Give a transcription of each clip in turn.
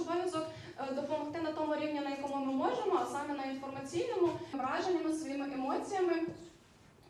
обов'язок е, допомогти на тому рівні, на якому ми можемо, а саме на інформаційному, враженнями, своїми емоціями.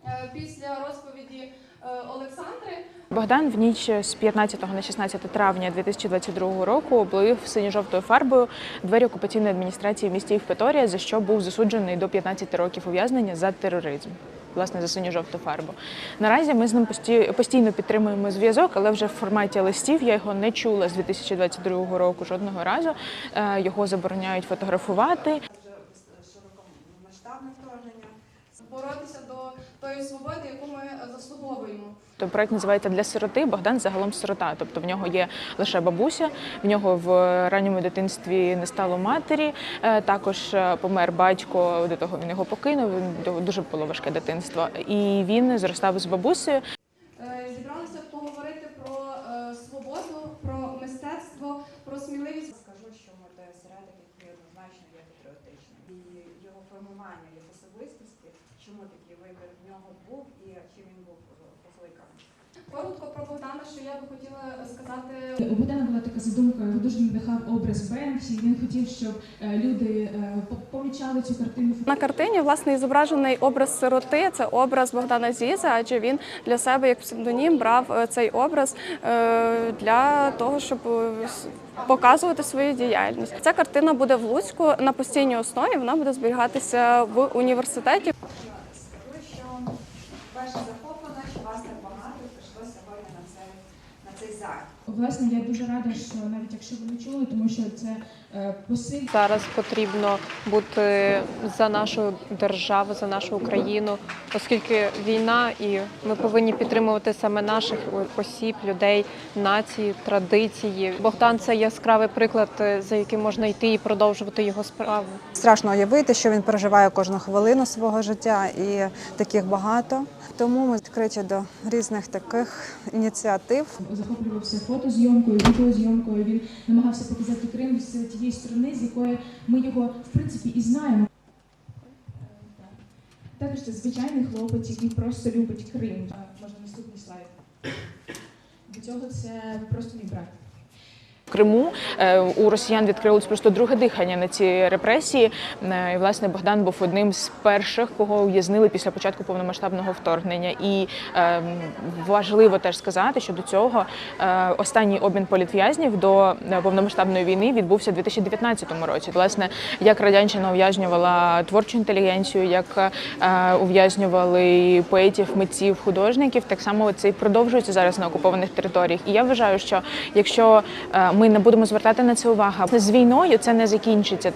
Е, Після розповіді Олександри Богдан в ніч з 15 на 16 травня 2022 року облив синьо-жовтою фарбою двері окупаційної адміністрації в місті Євпаторія, за що був засуджений до 15 років ув'язнення за тероризм. Власне, за синьо-жовту фарбу. Наразі ми з ним пості- постійно підтримуємо зв'язок, але вже в форматі листів я його не чула з 2022 року жодного разу. Е, Його забороняють фотографувати. вже широкомасштабне вторгнення. Боротися до тої свободи, яку ми заслуговуємо. То проект називається для сироти. Богдан загалом сирота. Тобто в нього є лише бабуся, в нього в ранньому дитинстві не стало матері. е, Також е, помер батько, до того він його покинув. Він до- дуже було важке дитинство. І він зростав з бабусею. Е, Зібралися поговорити про свободу, про мистецтво, про сміливість. Скажу, що той осередок, який однозначно є патріотичним. І його формування як особистості, чому такий вибір в нього був і чим він був покликаний. Коротко про Богдана, що я би хотіла сказати. У Богдана була така задумка, його дуже надихав образ Бенксі. Він хотів, щоб е, люди е, помічали цю картину. На картині власне і зображений образ сироти. Це образ Богдана Зіза, адже він для себе як псевдонім брав е, цей образ для того, щоб показувати свою діяльність. Ця картина буде в Луцьку на постійній основі. Вона буде зберігатися в університеті. Скажу, що перше захоплено, що вас так багато прийшло сьогодні на цей, на цей захід. Власне, я дуже рада, що навіть якщо ви не чули, тому що це Зараз потрібно бути за нашу державу, за нашу Україну, оскільки війна, і ми повинні підтримувати саме наших осіб, людей, нації, традиції. Богдан це яскравий приклад, за яким можна йти і продовжувати його справу. Страшно уявити, що він переживає кожну хвилину свого життя, і таких багато. Тому ми відкриті до різних таких ініціатив. захоплювався фотозйомкою, відеозйомкою. Він намагався показати Крим з тієї сторони, з якої ми його в принципі і знаємо. Також це звичайний хлопець, який просто любить Крим. Можна наступний слайд. До цього це просто мій брат. Криму е, у росіян відкрилось просто друге дихання на ці репресії. Е, І власне Богдан був одним з перших, кого ув'язнили після початку повномасштабного вторгнення. І е, важливо теж сказати, що до цього е, останній обмін політв'язнів до е, повномасштабної війни відбувся у 2019 році. Власне, як радянщина ув'язнювала творчу інтелігенцію, як е, ув'язнювали поетів, митців, художників, так само це і продовжується зараз на окупованих територіях. І я вважаю, що якщо е, ми не будемо звертати на це увагу, з війною це не закінчиться.